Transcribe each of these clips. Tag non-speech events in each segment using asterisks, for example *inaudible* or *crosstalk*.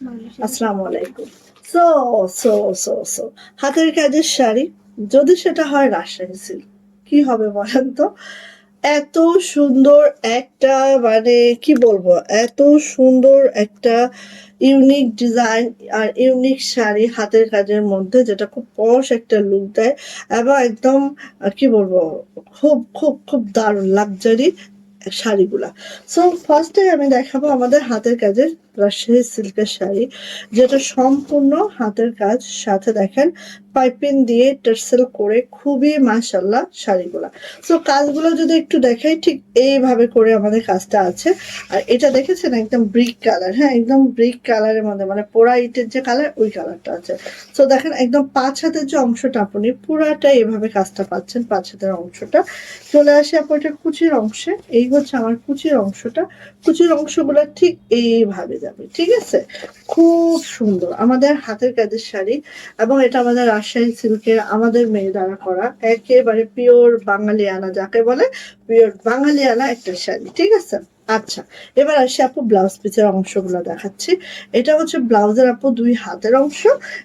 আসসালামু আলাইকুম। So so so so হাতের কাজের শাড়ি, যদি সেটা হয় রাজশাহী সিল্ক কি হবে বলেন তো? এত সুন্দর একটা মানে কি বলব, এত সুন্দর একটা ইউনিক ডিজাইন আর ইউনিক শাড়ি হাতের কাজের মধ্যে, যেটা খুব পশ একটা লুক দেয় এবং একদম, কি বলব, খুব খুব খুব দারুণ লাক্সারি শাড়িগুলা। সো ফার্স্টে আমি দেখাবো আমাদের হাতের কাজের রাজশাহী সিল্কের শাড়ি, যেটা সম্পূর্ণ হাতের কাজ, সাথে দেখেন পাইপিং দিয়ে টার্সেল করে খুবই মাশাল্লাহ শাড়িগুলা। সো কাজগুলো যদি একটু দেখাই, ঠিক এইভাবে করে আমাদের কাজটা আছে। আর এটা দেখেছেন? একদম ব্রিক কালার হ্যাঁ একদম ব্রিক কালারের মধ্যে মানে পোড়া ইটের যে কালার ওই কালারটা আছে। সো দেখেন একদম পাঁচ হাতের যে অংশটা আপনি, পুরাটা এইভাবে কাজটা পাচ্ছেন, পাঁচ হাতের অংশটা। চলে আসে আপু, এটা কুচির অংশে। এই হচ্ছে আমার কুচির অংশটা। কুচির অংশগুলো ঠিক এইভাবে যাবে, ঠিক আছে? খুব সুন্দর। আমাদের হাতের কাজের শাড়ি এবং এটা আমাদের রাজশাহী সিল্কের আমাদের মেয়ে দ্বারা করা, একেবারে পিওর বাঙালি আনা যাকে বলে পিওর বাঙালি আনা একটা শাড়ি, ঠিক আছে? আচ্ছা এবার আসি আপু ব্লাউজ পিসের অংশগুলো দেখাচ্ছি। এটা হচ্ছে ব্লাউজের আপু দুই হাতের অংশ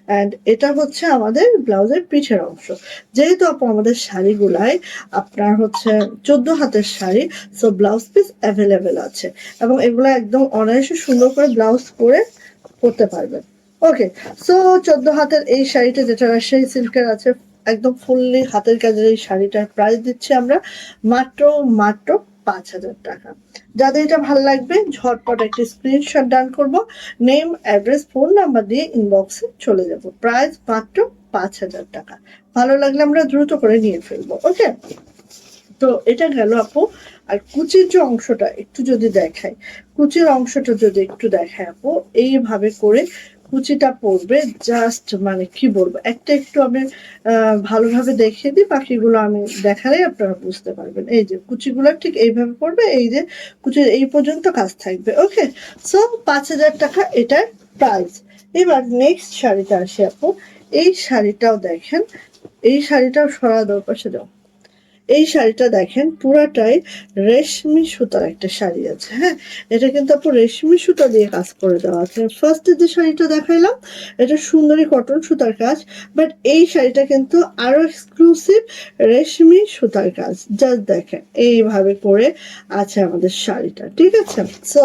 অ্যান্ড এটা হচ্ছে আমাদের ব্লাউজের পিঠের অংশ। যেহেতু আপু আমাদের শাড়িগুলায় আপনার হচ্ছে চোদ্দ হাতের sari so blouse piece available আছে এবং এগুলো একদম অনায়াসে সুন্দর করে ব্লাউজ করে পরতে পারবেন। ওকে সো চোদ্দ হাতের এই শাড়িটা যেটা রাজশাহী সিল্কের আছে, একদম ফুললি হাতের কাজের এই শাড়িটার প্রাইস দিচ্ছি আমরা মাত্র মাত্র পাঁচ হাজার টাকা। যাদের এটা ভালো লাগবে, ঝটপট একটি স্ক্রিনশট ডান করব নেম অ্যাড্রেস ফোন নাম্বার দিয়ে ইনবক্সে চলে যাব। প্রাইস মাত্র পাঁচ হাজার টাকা। ভালো লাগলে আমরা দ্রুত করে নিয়ে ফেলব ওকে তো এটা গেল আপু, আর কুচির যে অংশটা একটু যদি দেখাই, কুচির অংশটা যদি একটু দেখায় আপু, এইভাবে করে কুচিটা পড়বে জাস্ট মানে কি বলব, একটা একটু আমি ভালোভাবে দেখিয়ে দিই, বাকিগুলো আমি দেখালেই আপনারা বুঝতে পারবেন। এই যে কুচিগুলো ঠিক এইভাবে পড়বে এই যে কুচির এই পর্যন্ত কাজ থাকবে ওকে সো পাঁচ হাজার টাকা এটার প্রাইস এবার নেক্সট শাড়িটা আসি আপু। এই শাড়িটাও দেখেন, এই শাড়িটাও সরা দাও পাশে দাও এই শাড়িটা দেখেন, পুরাটাই রেশমি সুতার একটা শাড়ি আছে হ্যাঁ? এটা কিন্তু আপু রেশমি সুতা দিয়ে কাজ করে দেওয়া আছে। ফার্স্টে যে শাড়িটা দেখাইলাম, এটা সুন্দরী কটন সুতার কাজ বাট এই শাড়িটা কিন্তু আরও এক্সক্লুসিভ রেশমি সুতার কাজ। জাস্ট দেখেন, এইভাবে করে আছে আমাদের শাড়িটা, ঠিক আছে? সো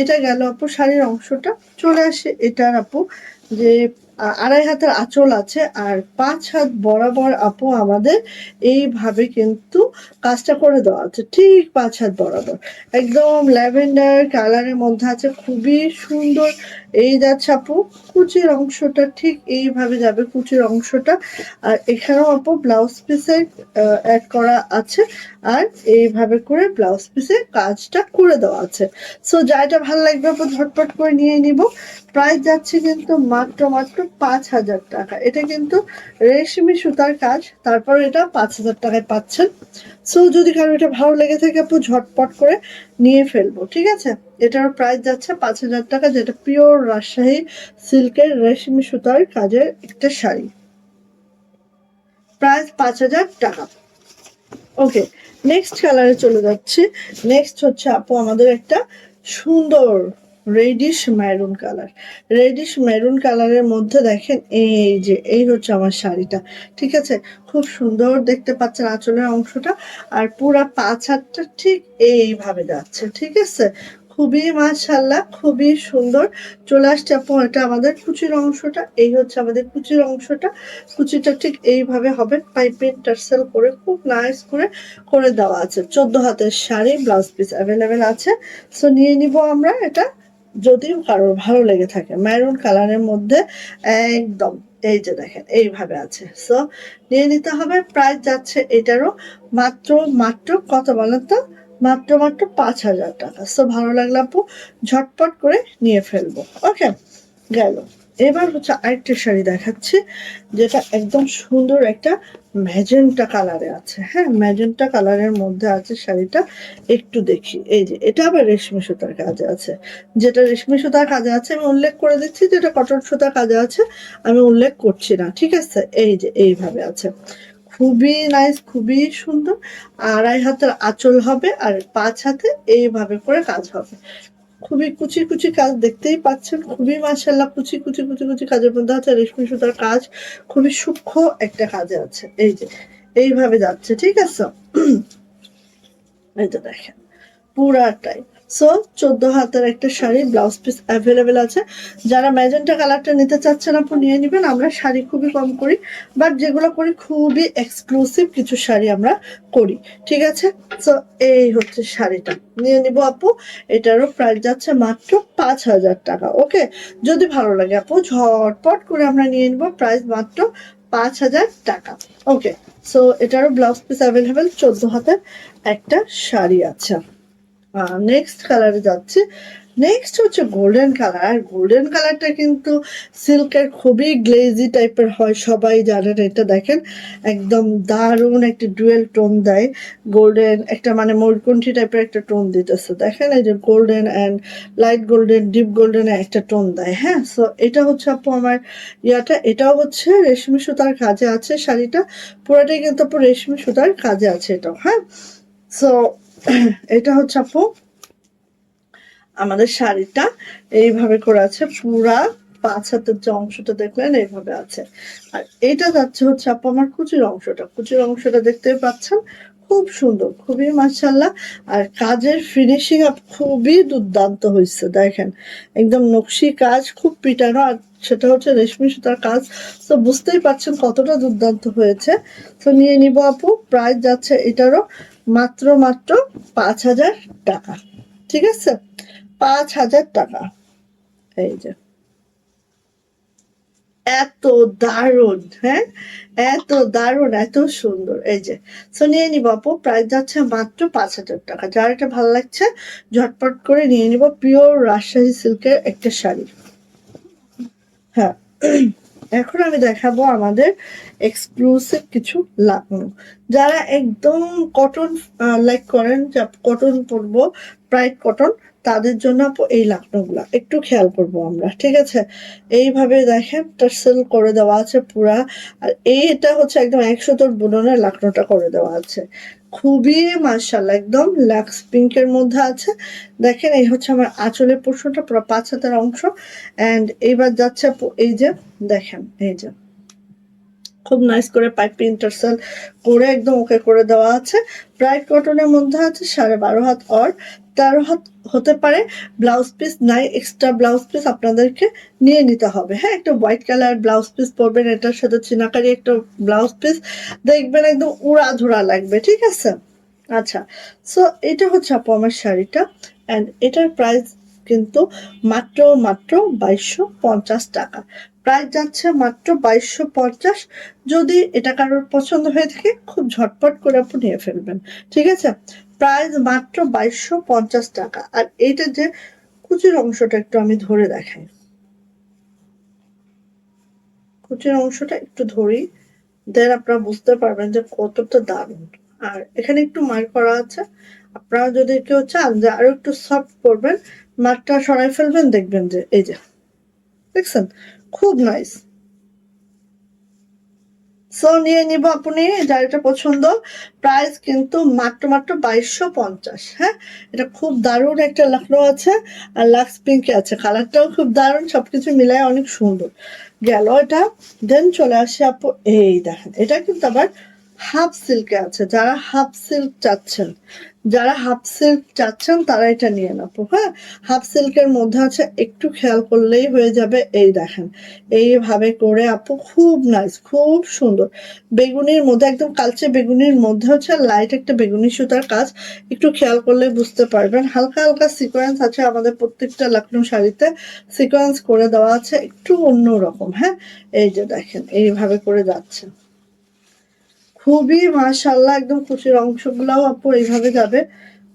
এটা গেল আপু শাড়ির অংশটা। চলে আসে এটার আপু, যে আড়াই হাতের আঁচল আছে, আর পাঁচ হাত বরাবর আপু আমাদের এইভাবে কিন্তু কাজটা করে দেওয়া আছে, ঠিক পাঁচ হাত বরাবর। একদম ল্যাভেন্ডার কালারের মধ্যে আছে, খুবই সুন্দর এই যাচ্ছে আপু কুচির অংশটা ঠিক এইভাবে যাবে, কুচির অংশটা। আর এখানেও আপু ব্লাউজ পিসে অ্যাড করা আছে। আর এইভাবে করে ব্লাউজ পিসে কাজটা করে দেওয়া আছে। সো যাইটা ভালো লাগবে আপু ঝটপট করে নিয়ে নিব। প্রাইস যাচ্ছে কিন্তু মাত্র মাত্র পাঁচ হাজার টাকা। এটা কিন্তু রেশমি সুতার কাজ, তারপর এটা পাঁচ হাজার টাকায় পাচ্ছেন। সো যদি কারও এটা ভালো লেগে থাকে আপু, ঝটপট করে নিয়ে ফেলব, ঠিক আছে? এটার প্রাইস যাচ্ছে পাঁচ হাজার টাকা, যেটা পিওর রাজশাহী সিল্কের রেশমি সুতার কাজের একটা শাড়ি। প্রাইস পাঁচ হাজার টাকা। ওকে নেক্সট কালারে চলে যাচ্ছি। নেক্সট হচ্ছে আপু আমাদের একটা সুন্দর reddish maroon colour reddish maroon কালারের মধ্যে দেখেন, এই যে, এই হচ্ছে আমার শাড়িটা, ঠিক আছে? খুব সুন্দর দেখতে পাচ্ছেন আঁচলের অংশটা, আর পুরা পাঁচ হাতটা ঠিক এইভাবে যাচ্ছে, ঠিক আছে? খুবই মাশাল্লাহ খুবই সুন্দর। চলে আসছে আপু, এটা আমাদের কুচির অংশটা, এই হচ্ছে আমাদের কুচির অংশটা। কুচিটা ঠিক এইভাবে হবে পাইপিং টার্সেল করে খুব নাইস করে করে দেওয়া আছে। চোদ্দ হাতের শাড়ি ব্লাউজ পিস অ্যাভেলেবেল আছে। সো নিয়ে নিব আমরা এটা। যদিও কারোর ভালো লেগে থাকে ম্যারুন কালারের মধ্যে একদম এই যে দেখেন, এইভাবে আছে। সো নিয়ে নিতে হবে প্রাইস যাচ্ছে এটারও মাত্র মাত্র কত বলেন তো? মাত্র মাত্র পাঁচ হাজার টাকা। সো ভালো লাগলে আপু ঝটপট করে নিয়ে ফেলব। ওকে গেল। এবার হচ্ছে আরেকটা শাড়ি দেখাচ্ছি, যেটা একদম সুন্দর একটা ম্যাজেন্টা কালারে আছে। হ্যাঁ ম্যাজেন্টা কালারের মধ্যে আছে শাড়িটা, একটু দেখি। এই যে, এটা আবার রেশমি সুতার কাজে আছে। যেটা রেশমি সুতার কাজে আছে, আমি উল্লেখ করে দিচ্ছি, যেটা কটন সুতার কাজে আছে, আমি উল্লেখ করছি না, ঠিক আছে? এই যে, এইভাবে আছে। খুবই নাইস খুবই সুন্দর। আড়াই হাতের আঁচল হবে, আর পাঁচ হাতে এইভাবে করে কাজ হবে। খুবই কুচি কুচি কাজ দেখতেই পাচ্ছেন। খুবই মাসাল্লাহ কুচি কুচি কুচি কুচি কাজের মধ্যে আছে। রেশমি সুতার কাজ খুবই সূক্ষ্ম একটা কাজে আছে। এই যে, এইভাবে যাচ্ছে, ঠিক আছে? এই তো দেখেন, পুরাটাই। সো চোদ্দ হাতের একটা শাড়ি, ব্লাউজ পিস অ্যাভেলেবেল আছে। যারা ম্যাজেন্টা কালারটা নিতে চাচ্ছেন আপু, নিয়ে নেবেন। আমরা শাড়ি খুবই কম করি বাট যেগুলো করি খুবই এক্সক্লুসিভ কিছু শাড়ি আমরা করি, ঠিক আছে? সো এই হচ্ছে শাড়িটা। নিয়ে নিব আপু, এটারও প্রাইস যাচ্ছে মাত্র পাঁচ হাজার টাকা ওকে যদি ভালো লাগে আপু, ঝটপট করে আমরা নিয়ে নিব প্রাইস মাত্র পাঁচ হাজার টাকা ওকে সো এটারও ব্লাউজ পিস অ্যাভেলেবেল চোদ্দ হাতের একটা শাড়ি আছে। নেক্সট কালারে যাচ্ছে। নেক্সট হচ্ছে গোল্ডেন কালার আর গোল্ডেন কালারটা কিন্তু সিল্কের খুবই গ্লেজি টাইপের হয়, সবাই জানেন এটা দেখেন। একদম দারুণ একটা ডুয়েল টোন দেয়। গোল্ডেন একটা মানে ময়ূরকণ্ঠী টাইপের একটা টোন দিতেছে। দেখেন এই যে golden and light golden deep golden একটা টোন দেয় হ্যাঁ? সো এটা হচ্ছে আপু আমার ইয়াটা। এটাও হচ্ছে রেশমি সুতার কাজে আছে শাড়িটা। পুরোটাই কিন্তু আপু রেশমি সুতার কাজে আছে এটাও হ্যাঁ? সো *clears throat* এটা হচ্ছে আপু, আমাদের শাড়িটা। এইভাবে করে আছে, পুরা পাঁচ হাতের যে অংশটা দেখলেন, এইভাবে আছে। আর এটা যাচ্ছে হচ্ছে আপু আমার কুচির অংশটা। কুচির অংশটা দেখতে পাচ্ছেন, খুব সুন্দর, খুবই মার্শাল্লাহ আর কাজের ফিনিশিং আপ খুবই দুর্দান্ত হয়েছে দেখেন। একদম নকশি কাজ, খুব পিটানো, আর সেটা হচ্ছে রেশমি সুতার কাজ। তো বুঝতেই পারছেন কতটা দুর্দান্ত হয়েছে। তো নিয়ে নিব আপু প্রাইস যাচ্ছে এটারও। মাত্র মাত্র পাঁচ হাজার টাকা। ঠিক আছে? পাঁচ হাজার টাকা। এই যে। এত দারুণ হ্যাঁ? এত দারুণ, এত সুন্দর। এই যে। সো নিয়ে নিব আপু। প্রাইস যাচ্ছে মাত্র পাঁচ হাজার টাকা। যার এটা ভালো লাগছে, ঝটপট করে নিয়ে নিব। পিওর রাজশাহী সিল্কের একটা শাড়ি। হ্যাঁ। এখন আমি দেখাবো আমাদের এক্সক্লুসিভ কিছু লাকনো যারা একদম কটন লাইক করেন, যা কটন পরবো ব্রাইট কটন তাদের জন্য এই লাকনোগুলা একটু খেয়াল করব আমরা, ঠিক আছে? এইভাবে দেখেন টার্সেল করে দেওয়া আছে পুরা। আর এইটা হচ্ছে একদম একশো তোর বুননের লাকনোটা করে দেওয়া আছে। খুবই মার্শাল একদম লাক্স পিঙ্কের মধ্যে আছে। দেখেন, এই হচ্ছে আমার আঁচলের পোর্শনটা, পুরো পাঁচ হাতের অংশ। অ্যান্ড এইবার যাচ্ছে এই যে, দেখেন, এই যে। খুব নাইস করে পাইপ ইন্টারসেল করে একদম ওকে করে দেওয়া আছে। ব্রাইট কটনের মধ্যে আছে সাড়ে বারো হাত অর তেরো হাত হতে পারে ব্লাউজ পিস নাই এক্সট্রা ব্লাউজ পিস আপনাদেরকে নিয়ে নিতে হবে। হ্যাঁ একটা হোয়াইট কালার ব্লাউজ পিস পরবেন, এটার সাথে চিনাকারি একটা ব্লাউজ পিস দেখবেন একদম উড়া ধুরা লাগবে, ঠিক আছে? আচ্ছা সো এটা হচ্ছে আপু আমার শাড়িটা অ্যান্ড এটার প্রাইস কিন্তু মাত্র মাত্র বাইশশো পঞ্চাশ টাকা। প্রাইস যাচ্ছে মাত্র বাইশশো পঞ্চাশ, যদি এটা কারোর পছন্দ হয়ে থাকে, খুব ঝটপট করে আপনি নিয়ে ফেলবেন, ঠিক আছে? প্রাইস মাত্র বাইশশো পঞ্চাশ টাকা। আর এইটা যে কুচির অংশটা একটু আমি ধরে দেখাই। কুচির অংশটা একটু ধরি দেন আপনারা বুঝতে পারবেন যে কতটা দারুণ। আর এখানে একটু মার করা আছে। আপনারা যদি কেউ চান যে আরও একটু সফট করবেন মারটা সরাই ফেলবেন, দেখবেন যে এই যে, দেখছেন? খুব নাইস সো নিয়ে নিব আপনি, যার এটা পছন্দ। প্রাইস কিন্তু মাত্র মাত্র বাইশশো পঞ্চাশ হ্যাঁ? এটা খুব দারুণ একটা লখনৌ আছে, আর লাক্স পিঙ্কে আছে। কালারটাও খুব দারুণ সব কিছু মিলায় অনেক সুন্দর। গেল এটা দেন চলে আসে আপু, এই দেখেন, এটা কিন্তু আবার হাফ সিল্কে আছে, যারা হাফ সিল্ক চাচ্ছেন। যারা হাফ সিল্ক চাচ্ছেন, তারা এটা নিয়ে নেব হ্যাঁ? হাফ সিল্কের মধ্যে আছে, একটু খেয়াল করলেই হয়ে যাবে, এই দেখেন। এইভাবে করে আপু, খুব নাইস খুব সুন্দর। বেগুনির মধ্যে, একদম কালচে বেগুনির মধ্যে হচ্ছে লাইট একটা বেগুনি সুতার কাজ। একটু খেয়াল করলে বুঝতে পারবেন। হালকা হালকা সিকোয়েন্স আছে আমাদের প্রত্যেকটা লখনৌ শাড়িতে। সিকোয়েন্স করে দেওয়া আছে একটু অন্যরকম হ্যাঁ? এই যে দেখেন, এইভাবে করে যাচ্ছে। খুবই মাশাল্লাহ একদম খুশির অংশগুলাও আপু এইভাবে যাবে।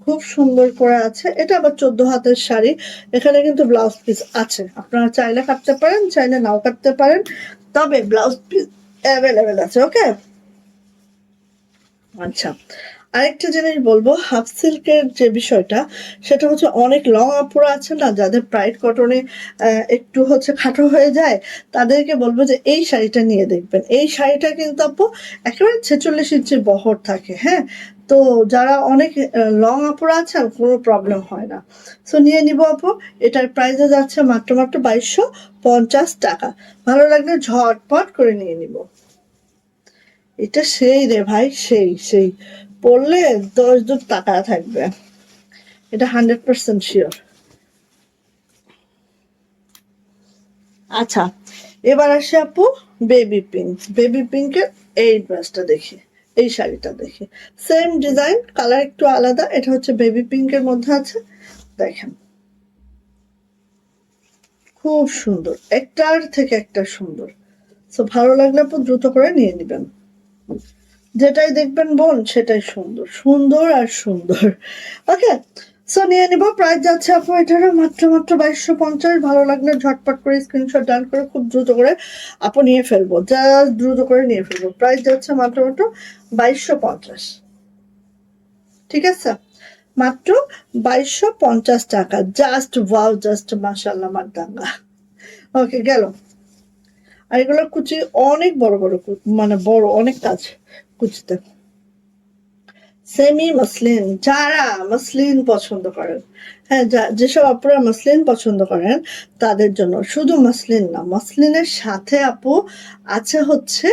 খুব সুন্দর করে আছে। এটা আবার চোদ্দ হাতের শাড়ি। এখানে কিন্তু ব্লাউজ পিস আছে। আপনারা চাইলে কাটতে পারেন, চাইলে নাও কাটতে পারেন। তবে ব্লাউজ পিস অ্যাভেলেবেল আছে ওকে আচ্ছা। আরেকটা জিনিস বলব হাফ সিল্কের যে বিষয়টা, সেটা হচ্ছে অনেক লং আপুরা আছে না, যাদের প্রাইড কটনে একটু হচ্ছে খাটো হয়ে যায়, তাদেরকে বলব যে এই শাড়িটা নিয়ে দেখবেন। এই শাড়িটা কিন্তু আপু একেবারে ছেচল্লিশ ইঞ্চির বহর থাকে হ্যাঁ? তো যারা অনেক লং আপুরা আছেন কোনো প্রবলেম হয় না। সো নিয়ে নিব আপু, এটার প্রাইসে যাচ্ছে মাত্র মাত্র বাইশশো পঞ্চাশ টাকা। ভালো লাগলে ঝটপট করে নিয়ে নিব। এটা সেই রে ভাই, সেই সেই। পড়লে দশ দূর টাকা থাকবে। এটা হান্ড্রেড পার্সেন্ট শিওর। আচ্ছা এবার আসি আপু বেবি পিঙ্ক বেবি পিঙ্কের এই ড্রেসটা দেখি, এই শাড়িটা দেখি। সেম ডিজাইন কালার একটু আলাদা, এটা হচ্ছে বেবি পিঙ্কের মধ্যে আছে। দেখেন। খুব সুন্দর, একটার থেকে একটা সুন্দর। তো ভালো লাগলে আপু দ্রুত করে নিয়ে নেবেন। যেটাই দেখবেন বোন সেটাই সুন্দর। সুন্দর আর সুন্দর। ওকে সো নিয়ে নিব। প্রাইস যাচ্ছে আপু এটারও মাত্র মাত্র বাইশশো পঞ্চাশ। ভালো লাগলে ঝটপট করে স্ক্রিনশট ডান করে খুব দ্রুত করে আপু নিয়ে ফেলব। যা দ্রুত করে নিয়ে ফেলব। প্রাইস যাচ্ছে মাত্র মাত্র বাইশশো পঞ্চাশ। ঠিক আছে? মাত্র বাইশশো পঞ্চাশ টাকা। জাস্ট ওয়াও জাস্ট মাসাল্লাহ আমার দাঙ্গা ওকে গেল। আর এগুলোর কুচি অনেক বড় বড় মানে বড়, অনেক কাজ কুচিতে সেমি মসলিন, যারা মসলিন পছন্দ করেন হ্যাঁ যেসব আপুরা মসলিন পছন্দ করেন, তাদের জন্য। শুধু মসলিন না, মসলিনের সাথে আপু আছে হচ্ছে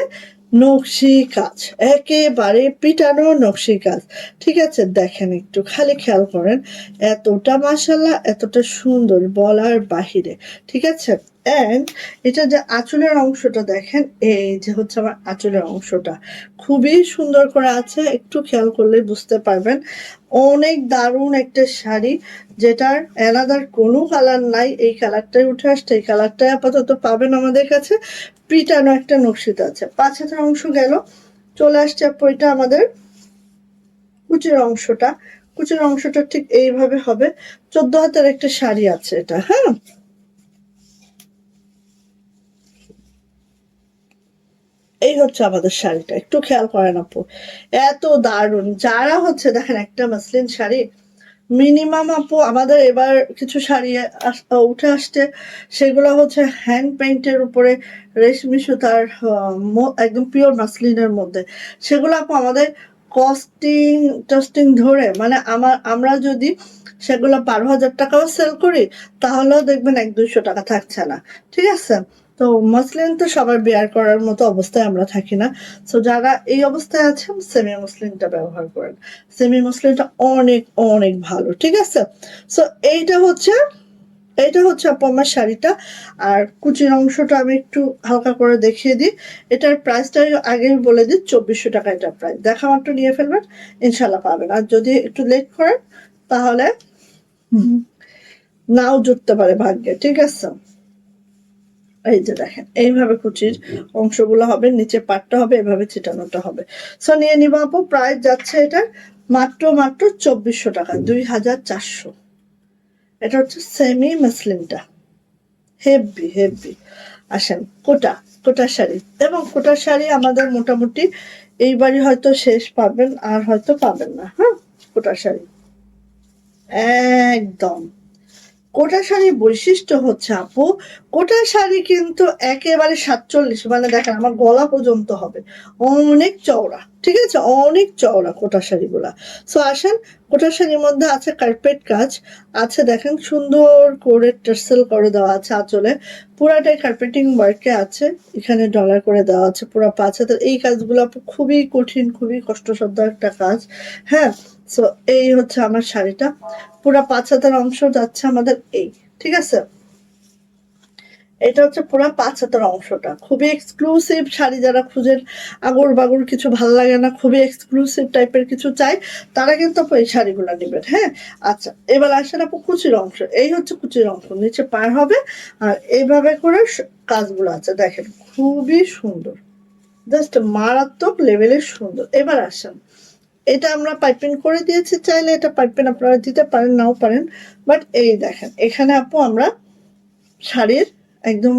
নকশি কাজ, একেবারে পিটানো নকশি কাজ। ঠিক আছে, দেখেন একটু, খালি খেয়াল করেন, এতটা মাসাল্লাহ এতটা সুন্দর বলার বাহিরে। ঠিক আছে? অ্যান্ড এটা যে আঁচলের অংশটা দেখেন, এই যে হচ্ছে আমার আঁচলের অংশটা। খুবই সুন্দর করে আছে, একটু খেয়াল করলে বুঝতে পারবেন। অনেক দারুণ একটা শাড়ি, যেটার অ্যানাদার কোনো কালার নাই। এই কালারটাই উঠে আসছে, এই কালারটাই আপাতত পাবেন আমাদের কাছে। পিটানো একটা নকশিতে আছে। পাঁচ হাজার অংশ গেল, চলে আসছে এটা আমাদের কুচির অংশটা। কুচির অংশটা ঠিক এইভাবে হবে। চোদ্দ হাতের একটা শাড়ি আছে এটা হ্যাঁ? এই হচ্ছে আমাদের শাড়িটা। একটু খেয়াল করেন আপু। এত দারুণ। যারা হচ্ছে দেখেন একটা মাসলিন শাড়ি মিনিমাম আপু আমাদের এবার কিছু শাড়ি উঠে আসছে। সেগুলো হচ্ছে হ্যান্ড পেইন্টের উপরে রেশমি সুতার একদম পিওর মাসলিনের মধ্যে। সেগুলো আপু আমাদের কস্টিং টস্টিং ধরে মানে আমার আমরা যদি সেগুলো বারো হাজার টাকাও সেল করি, তাহলেও দেখবেন এক দুইশো টাকা থাকছে না। ঠিক আছে? তো মুসলিম তো সবার বেয়ার করার মতো অবস্থায় আমরা থাকি না। সো যারা এই অবস্থায় আছেন সেমি মুসলিমটা ব্যবহার করেন। সেমি মুসলিমটা অনেক অনেক ভালো, ঠিক আছে? সো এইটা হচ্ছে এইটা হচ্ছে আপু আমার শাড়িটা। আর কুচির অংশটা আমি একটু হালকা করে দেখিয়ে দিই। এটার প্রাইসটা আগে বলে দিই, চব্বিশশো টাকা এটার প্রাইস দেখা মাত্র নিয়ে ফেলবেন ইনশাল্লাহ পাবেন। আর যদি একটু লেট করেন, তাহলে নাও জুটতে পারে ভাগ্যে, ঠিক আছে? এই যে দেখেন, এইভাবে কুচির অংশগুলো হবে নিচে পাটটা হবে, এভাবে ছিটানোটা হবে। সো নিয়ে নিব আপু, প্রাইস যাচ্ছে এটা মাত্র মাত্র চব্বিশশো টাকা, দুই হাজার চারশো। এটা হচ্ছে সেমি মাসলিনটা হেভি হেভি আসেন, কোটা কোটা শাড়ি। এবং কোটা শাড়ি আমাদের মোটামুটি এইবারই হয়তো শেষ পাবেন, আর হয়তো পাবেন না হ্যাঁ? কোটা শাড়ি। একদম। কোটা শাড়ির বৈশিষ্ট্য হচ্ছে, আপু কোটা শাড়ি কিন্তু একেবারে সাতচল্লিশ মানে দেখেন আমার গলা পর্যন্ত হবে। অনেক চওড়া, ঠিক আছে? অনেক চওড়া কোটা শাড়িগুলা। সো আসেন কোটা শাড়ির মধ্যে আছে কার্পেট কাজ, আছে দেখেন সুন্দর করে টার্সেল করে দেওয়া আছে আঁচলে। পুরাটাই কার্পেটিং ওয়ার্কে আছে, এখানে ডলার করে দেওয়া আছে পুরা পাঁচ হাতের এই কাজগুলো আপু খুবই কঠিন, খুবই কষ্টসাধ্য একটা কাজ হ্যাঁ? সো এই হচ্ছে আমার শাড়িটা। পুরা পাঁচ হাতের অংশ যাচ্ছে আমাদের এই, ঠিক আছে? এটা হচ্ছে পুরা পাঁচ হাতের অংশটা। খুবই এক্সক্লুসিভ শাড়ি, যারা খুঁজেন আগর বাগর কিছু ভালো লাগে না, খুবই এক্সক্লুসিভ টাইপের কিছু চাই, তারা কিন্তু এই শাড়িগুলো নেবেন হ্যাঁ? আচ্ছা এবার আসেন আপু কুচির অংশ। এই হচ্ছে কুচির অংশ, নিচে পার হবে, আর এইভাবে করে কাজগুলো আছে। দেখেন, খুবই সুন্দর। জাস্ট মারাত্মক লেভেলের সুন্দর। এবার আসেন। এটা আমরা পাইপিং করে দিয়েছি, চাইলে এটা পাইপিং আপনারা দিতে পারেন, নাও পারেন। বাট এই দেখেন, এখানে আপু আমরা শাড়ির একদম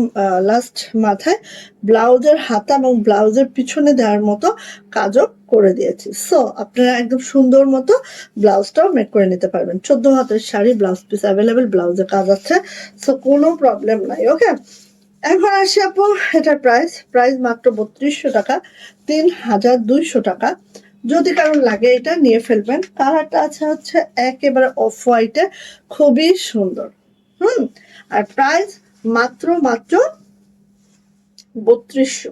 লাস্ট মাথায় ব্লাউজের হাতা এবং ব্লাউজের পিছনে দেওয়ার মতো কাজও করে দিয়েছি। সো আপনারা একদম সুন্দর মতো ব্লাউজটাও মেক করে নিতে পারবেন। চোদ্দ হাতের শাড়ি ব্লাউজ পিস অ্যাভেলেবেল ব্লাউজের কাজ আছে। সো কোনো প্রবলেম নাই ওকে এখন আসি আপু, এটার প্রাইস প্রাইস মাত্র বত্রিশশো টাকা, তিন হাজার দুইশো টাকা। যদি কারণ লাগে এটা, নিয়ে ফেলবেন। কালারটা আছে হচ্ছে একেবারে অফ হোয়াইটে খুবই সুন্দর। হুম? আর প্রাইস মাত্র মাত্র বত্রিশশো।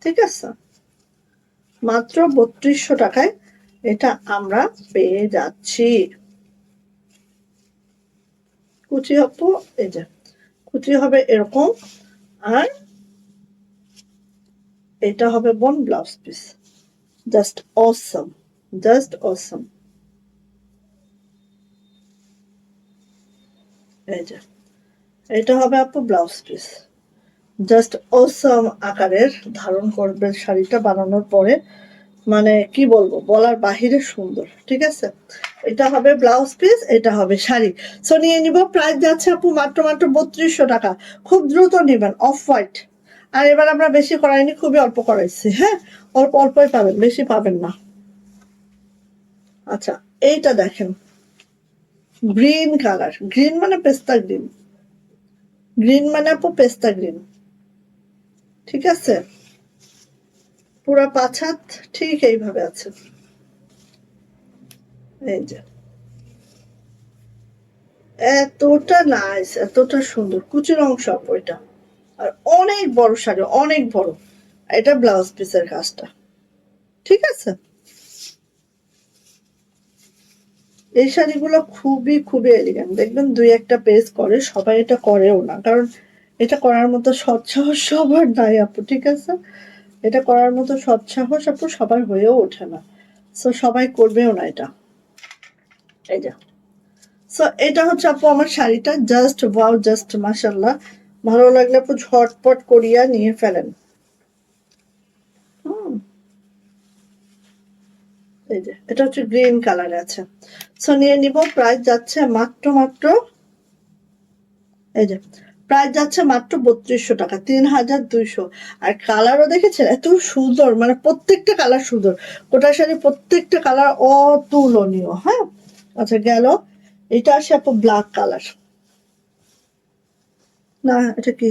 ঠিক আছে? মাত্র বত্রিশশো টাকায় এটা আমরা পেয়ে যাচ্ছি। কুচি আপু এই যে, কুচি হবে এরকম। আর এটা হবে বোন ব্লাউজ পিস। জাস্ট অসম এই যে, এটা হবে আপু ব্লাউজ পিস জাস্ট অসম আকারের ধারণ করবে শাড়িটা বানানোর পরে। মানে কি বলব, বলার বাহিরে সুন্দর, ঠিক আছে? এটা হবে ব্লাউজ পিস এটা হবে শাড়ি। সো নিয়ে নিব প্রাইস যাচ্ছে আপু মাত্র মাত্র বত্রিশশো টাকা। খুব দ্রুত নেবেন অফ হোয়াইট আর এবার আমরা বেশি করাইনি, খুবই অল্প করাইছি হ্যাঁ? অল্প, অল্পই পাবেন, বেশি পাবেন না। আচ্ছা এইটা দেখেন। Green colour. গ্রিন মানে পেস্তা গ্রিন। গ্রিন মানে আপু পেস্তা গ্রিন। ঠিক আছে? পুরো পাছাত ঠিক এইভাবে আছে। এই যে। এতটা নাইস এতটা সুন্দর। কুচির অংশ আপু এটা। আর অনেক বড় শাড়ি, অনেক বড়। এটা ব্লাউজ পিসের কাজটা। ঠিক আছে? এই শাড়িগুলো খুবই খুবই এলিগেন্ট দেখবেন দুই একটা পেজ করে, সবাই এটা করেও না। কারণ এটা করার মতো সৎসাহস সবার নাই আপু, ঠিক আছে? এটা করার মতো সৎসাহস আপু সবার হয়েও ওঠে না। সো সবাই করবেও না এটা। এই যে। সো এটা হচ্ছে আপু আমার শাড়িটা জাস্ট ওয়াও জাস্ট মাশাল্লাহ ভালো লাগলে আপু ঝটপট করিয়া নিয়ে ফেলেন। এই যে এটা হচ্ছে গ্রিন কালার আছে। সো নিয়ে নিব প্রাইস যাচ্ছে মাত্র মাত্র এই যে প্রাইস যাচ্ছে মাত্র বত্রিশশো টাকা তিন হাজার দুইশো। আর কালারও দেখেছেন? এত সুন্দর মানে প্রত্যেকটা কালার সুন্দর। কোটা শাড়ি প্রত্যেকটা কালার অতুলনীয় হ্যাঁ? আচ্ছা গেল। এটা আসে আপু ব্ল্যাক কালার। না, এটা কি?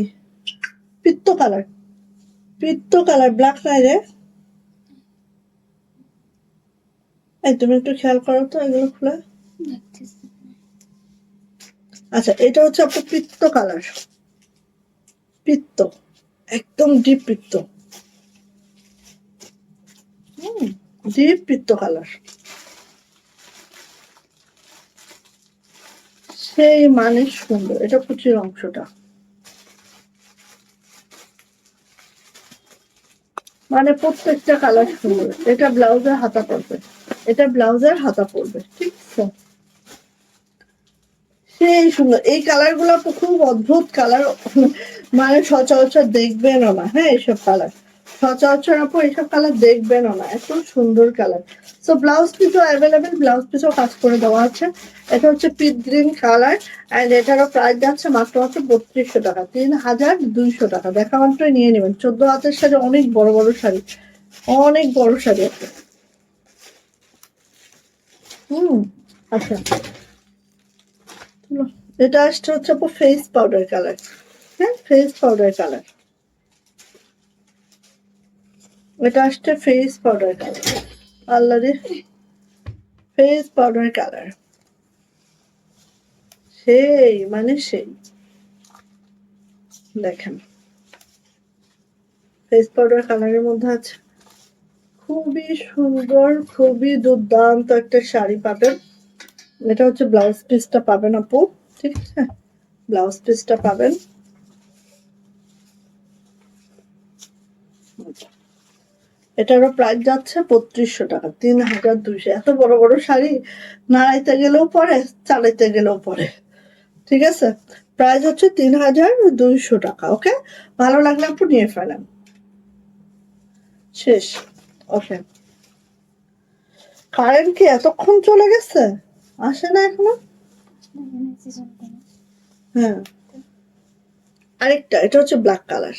পিত্ত কালার। পিত্ত কালার ব্ল্যাক নাই রে এই, তুমি একটু খেয়াল করো তো, এগুলো খুলে। আচ্ছা এটা হচ্ছে আপনার পিত্ত কালার। পিত্ত, একদম ডিপ পিত্ত। ডিপ পিত্ত কালার। সেই মানে সুন্দর, এটা কুচির অংশটা। মানে প্রত্যেকটা কালার সুন্দর। এটা ব্লাউজের হাতা পড়বে এটা ব্লাউজের হাতা পড়বে ঠিক আছে? সেই সুন্দর। এই কালারগুলো খুব অদ্ভুত কালার মানে সচরাচর দেখবেনও না হ্যাঁ এইসব কালার সচরাচর আপু, এইসব কালার দেখবেনও না, এত সুন্দর কালার সো ব্লাউজ পিসও অ্যাভেলেবেল ব্লাউজ পিসও কাজ করে দেওয়া আছে। এটা হচ্ছে পিট গ্রিন কালার অ্যান্ড এটারও প্রাইস যাচ্ছে মাত্র মাত্র বত্রিশশো টাকা, তিন হাজার দুইশো টাকা। দেখা মাত্রই নিয়ে নেবেন। চোদ্দ হাতের শাড়ি অনেক বড় বড় শাড়ি, অনেক বড় শাড়ি আছে। হুম আচ্ছা। এটা আসছে হচ্ছে আপু ফেস পাউডার কালার হ্যাঁ ফেস পাউডার কালার এটা আসছে ফেস পাউডার কালার আল্লাহ রে। ফেস পাউডার কালার সেই মানে সেই। দেখেন। ফেস পাউডার কালারের মধ্যে আছে। খুবই সুন্দর, খুবই দুর্দান্ত একটা শাড়ি পাবেন। এটা হচ্ছে ব্লাউজ পিসটা পাবেন আপু। ঠিক আছে? ব্লাউজ পিসটা পাবেন। এটারও প্রাইস যাচ্ছে বত্রিশশো টাকা তিন হাজার দুইশো। এত বড় বড় শাড়ি নাড়াইতে গেলেও পরে চালাইতে গেলেও পরে। ঠিক আছে? প্রাইস হচ্ছে তিন হাজার দুইশো টাকা ওকে ভালো লাগলে আপু নিয়ে ফেলেন। শেষ ওকে কারেন্ট কি এতক্ষণ চলে গেছে? আসে না এখনও? হ্যাঁ। আরেকটা এটা হচ্ছে ব্ল্যাক কালার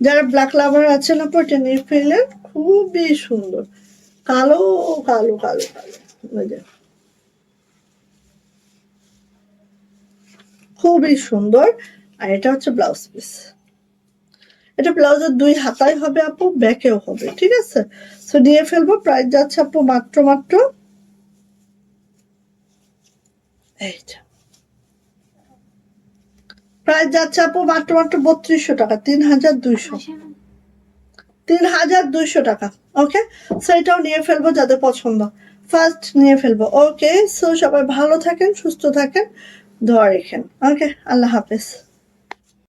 যারা ব্ল্যাক লাভার আছে না পটে নিয়ে ফেলেন খুবই সুন্দর। কালো কালো কালো কালো। খুবই সুন্দর। আর এটা হচ্ছে ব্লাউজ পিস এটা ব্লাউজের দুই হাতায় হবে আপু ব্যাকেও হবে, ঠিক আছে? সো নিয়ে ফেলব প্রাইস যাচ্ছে আপু মাত্র মাত্র। এই যে প্রাইস যাচ্ছে আপু মাত্র মাত্র বত্রিশশো টাকা, তিন হাজার দুইশো। তিন হাজার দুইশো টাকা ওকে সেটাও নিয়ে ফেলব যাদের পছন্দ। ফার্স্ট নিয়ে ফেলব। ওকে সো সবাই ভালো থাকেন, সুস্থ থাকেন দোয়া রেখেন। ওকে আল্লাহ হাফেজ।